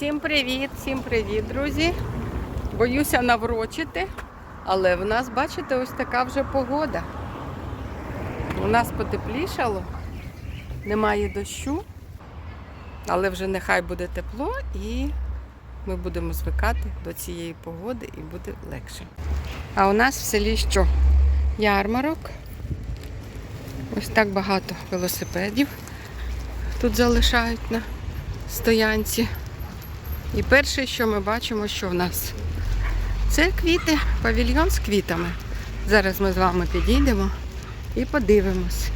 Всім привіт, всім привіт, друзі. Боюся наврочити, але в нас, бачите, ось така вже погода. У нас потеплішало, немає дощу, але вже нехай буде тепло і ми будемо звикати до цієї погоди і буде легше. А у нас в селі що? Ярмарок. Ось так багато велосипедів тут залишають на стоянці. І перше, що ми бачимо, що в нас це квіти, павільйон з квітами. Зараз ми з вами підійдемо і подивимось.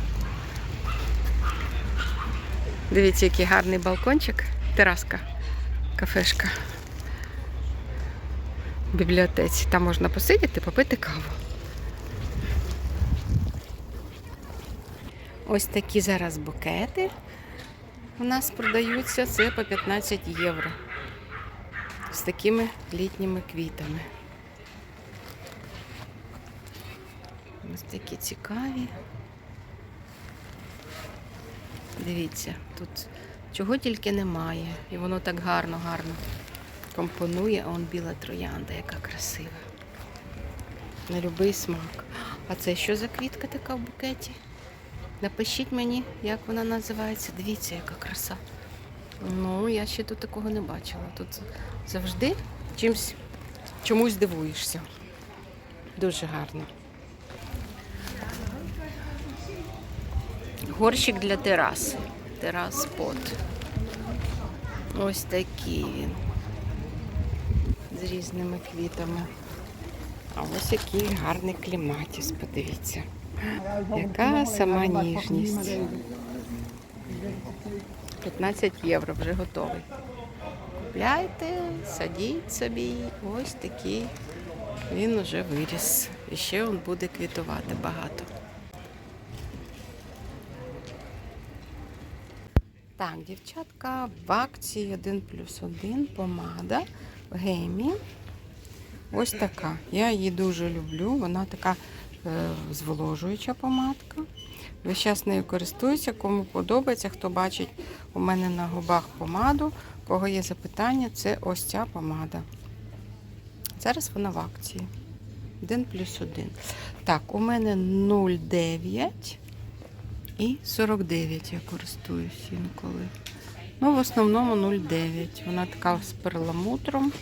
Дивіться, який гарний балкончик, тераска, кафешка в бібліотеці. Там можна посидіти, попити каву. Ось такі зараз букети у нас продаються. Це по 15 євро. З такими літніми квітами. Ось такі цікаві. Дивіться, тут чого тільки немає. І воно так гарно, гарно компонує. А он біла троянда, яка красива. На будь-який смак. А це що за квітка така в букеті? Напишіть мені, як вона називається. Дивіться, яка краса. Ну, я ще тут такого не бачила. Тут завжди чимсь чомусь дивуєшся. Дуже гарно. Горщик для тераси. Терас пот. Ось такий він. З різними квітами. А ось який гарний кліматіс, подивіться. Яка сама ніжність. 15 євро вже готовий. Купляйте, садіть собі. Ось такий. Він вже виріс. І ще він буде квітувати багато. Так, дівчатка, в акції 1 плюс 1 помада в геймі. Ось така. Я її дуже люблю. Вона така е, зволожуюча помадка. Весь час нею користуюся, кому подобається, хто бачить у мене на губах помаду, кого є запитання, це ось ця помада. Зараз вона в акції. 1 плюс 1. Так, у мене 0,9 і 49 я користуюсь інколи. Ну, в основному 0,9. Вона така з перламутром.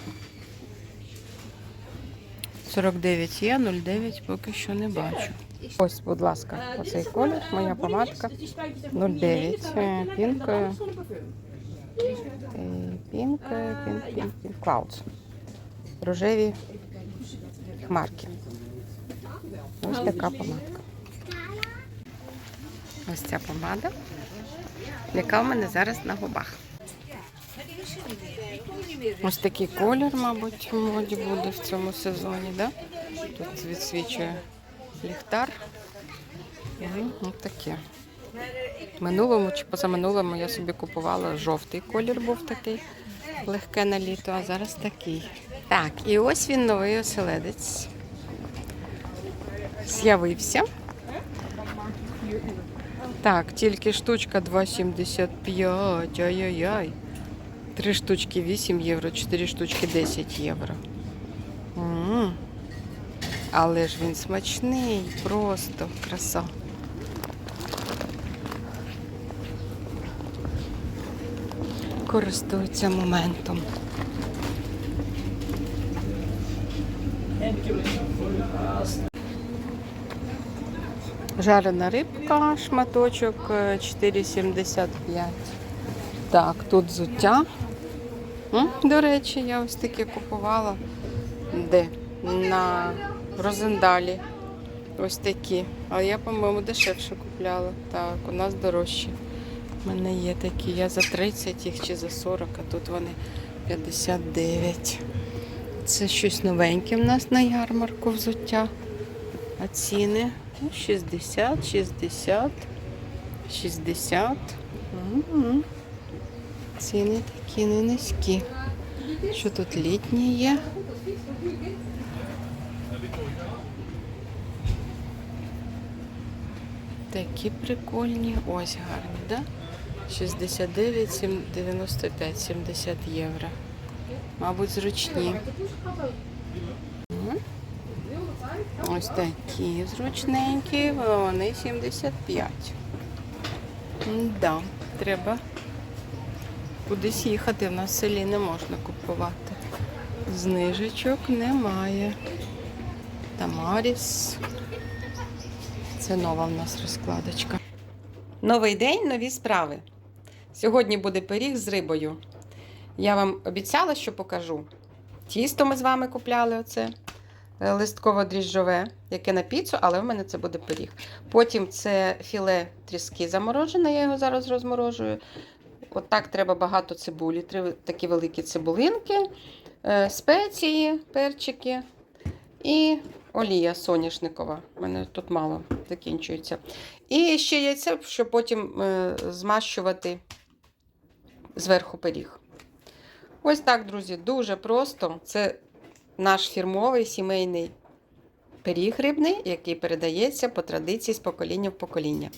49 є, 0,9 поки що не бачу. Ось, будь ласка, оцей колір, моя помадка 09. Е, Пінк. е, Пінк, пінк, пінк, пінк, Clouds. Рожеві хмарки. Ось така помадка. Ось ця помада, яка в мене зараз на губах. Ось такий колір, мабуть, моді буде в цьому сезоні, да? Тут відсвічує ліхтар. Ось таке. Минулому чи позаминулому я собі купувала жовтий колір був такий, легке на літо, а зараз такий. Так, і ось він новий оселедець. З'явився. Так, тільки штучка 2,75. Ай-яй-яй. Три штучки 8 євро, 4 штучки 10 євро. М. Але ж він смачний, просто краса. Користується моментом. Жарена рибка, шматочок е, 4,75. Так, тут взуття. М, До речі, я ось таке купувала. Де? На Розендалі. Ось такі. А я, по-моєму, дешевше купляла. Так, у нас дорожче. У мене є такі. Я за 30 їх чи за 40, а тут вони 59. Це щось новеньке в нас на ярмарку взуття. А ціни ну, 60, 60, 60. Мгм. Ціни такі не низькі. Що тут літні є? Такі прикольні. Ось гарні, да? 69, сім- 95, 70 євро. мабуть, зручні. Ось такі зручненькі, вони 75. Да, треба кудись їхати. В нас в селі не можна купувати. Знижечок немає. Тамаріс. Це нова в нас розкладочка. Новий день, нові справи. Сьогодні буде пиріг з рибою. Я вам обіцяла, що покажу. Тісто ми з вами купляли оце е, листково-дріжджове, яке на піцу, але в мене це буде пиріг. Потім це філе тріски заморожене, я його зараз розморожую. От треба багато цибулі, три такі великі цибулинки, е, спеції, перчики і олія соняшникова. У мене тут мало закінчується. І ще яйце, щоб потім е, змащувати зверху пиріг. Ось так, друзі, дуже просто. Це наш фірмовий сімейний пиріг рибний, який передається по традиції з покоління в покоління.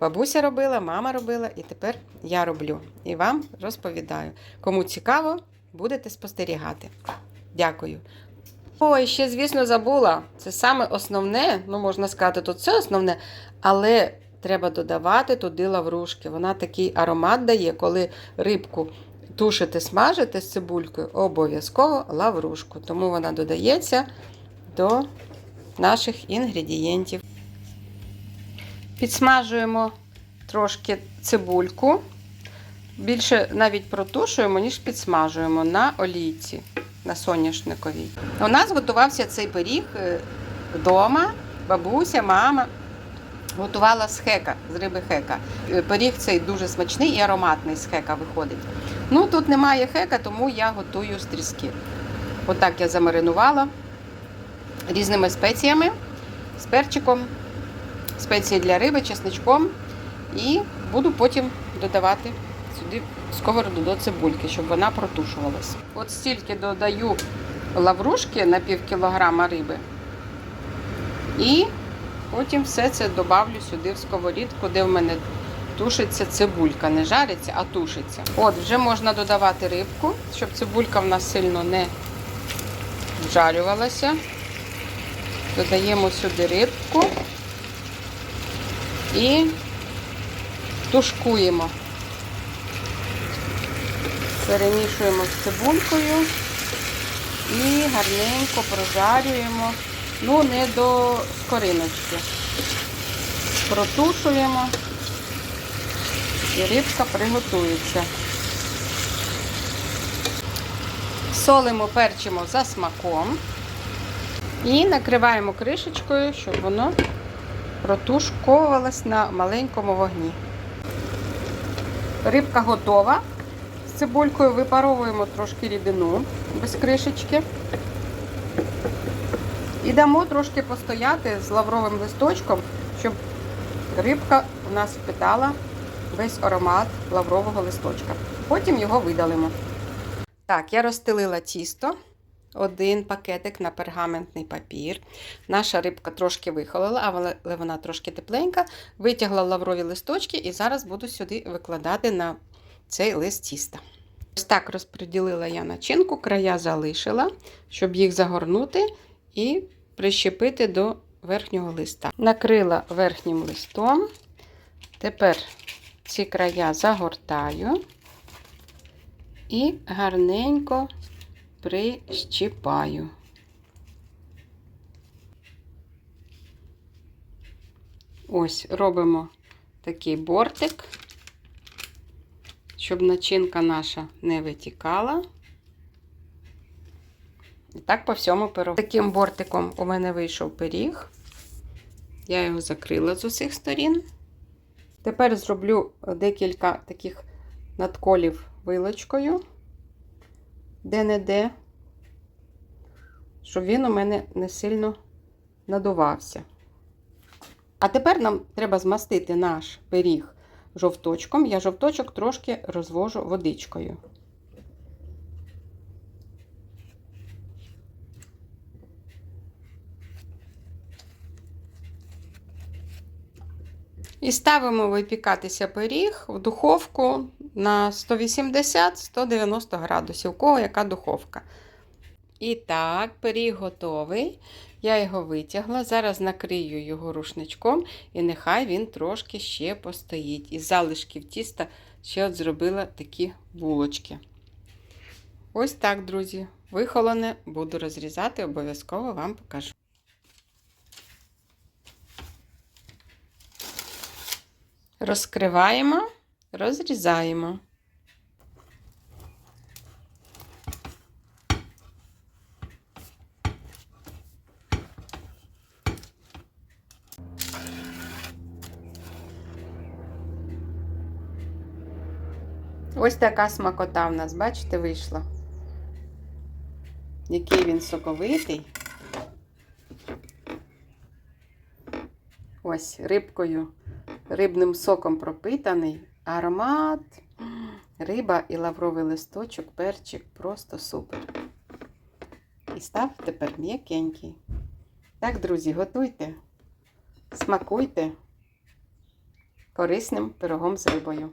Бабуся робила, мама робила, і тепер я роблю. І вам розповідаю. Кому цікаво, будете спостерігати. Дякую. Ой, ще, звісно, забула. Це саме основне, ну, можна сказати, тут це основне, але треба додавати туди лаврушки. Вона такий аромат дає, коли рибку тушите, смажите з цибулькою, обов'язково лаврушку. Тому вона додається до наших інгредієнтів. Підсмажуємо трошки цибульку. Більше навіть протушуємо, ніж підсмажуємо на олійці, на соняшниковій. У нас готувався цей пиріг е, вдома. Бабуся, мама готувала з хека, з риби хека. Е, Пиріг цей дуже смачний і ароматний з хека виходить. Ну, тут немає хека, тому я готую з тріски. Отак я замаринувала різними спеціями, з перчиком, спеції для риби, чесничком. І буду потім додавати сюди сковороду до цибульки, щоб вона протушувалась. От стільки додаю лаврушки на пів кілограма риби. І потім все це додавлю сюди в сковорідку, де в мене тушиться цибулька. Не жариться, а тушиться. От, вже можна додавати рибку, щоб цибулька в нас сильно не вжарювалася. Додаємо сюди рибку і тушкуємо. Перемішуємо з цибулькою і гарненько прожарюємо, ну не до скориночки. Протушуємо і рибка приготується. Солимо, перчимо за смаком і накриваємо кришечкою, щоб воно протушковувалось на маленькому вогні. Рибка готова. З цибулькою випаровуємо трошки рідину без кришечки. І дамо трошки постояти з лавровим листочком, щоб рибка у нас впитала весь аромат лаврового листочка. Потім його видалимо. Так, я розстелила тісто. Один пакетик на пергаментний папір. Наша рибка трошки вихолола, але вона трошки тепленька. Витягла лаврові листочки і зараз буду сюди викладати на цей лист тіста. Ось так розподілила я начинку, края залишила, щоб їх загорнути і прищепити до верхнього листа. Накрила верхнім листом. Тепер ці края загортаю і гарненько прищіпаю. Ось робимо такий бортик, щоб начинка наша не витікала. І так по всьому пирогу. Таким бортиком у мене вийшов пиріг. Я його закрила з усіх сторін. Тепер зроблю декілька таких надколів вилочкою, де-не-де, щоб він у мене не сильно надувався. А тепер нам треба змастити наш пиріг жовточком. Я жовточок трошки розвожу водичкою. І ставимо випікатися пиріг в духовку на 180-190 градусів, у кого яка духовка. І так, пиріг готовий. Я його витягла. Зараз накрию його рушничком, і нехай він трошки ще постоїть. Із залишків тіста ще от зробила такі булочки. Ось так, друзі. Вихолоне буду розрізати, обов'язково вам покажу. Розкриваємо, розрізаємо. Ось така смакота в нас, бачите, вийшла. Який він соковитий. Ось рибкою, рибним соком пропитаний. Аромат, риба і лавровий листочок, перчик просто супер. І став тепер м'якенький. Так, друзі, готуйте, смакуйте корисним пирогом з рибою.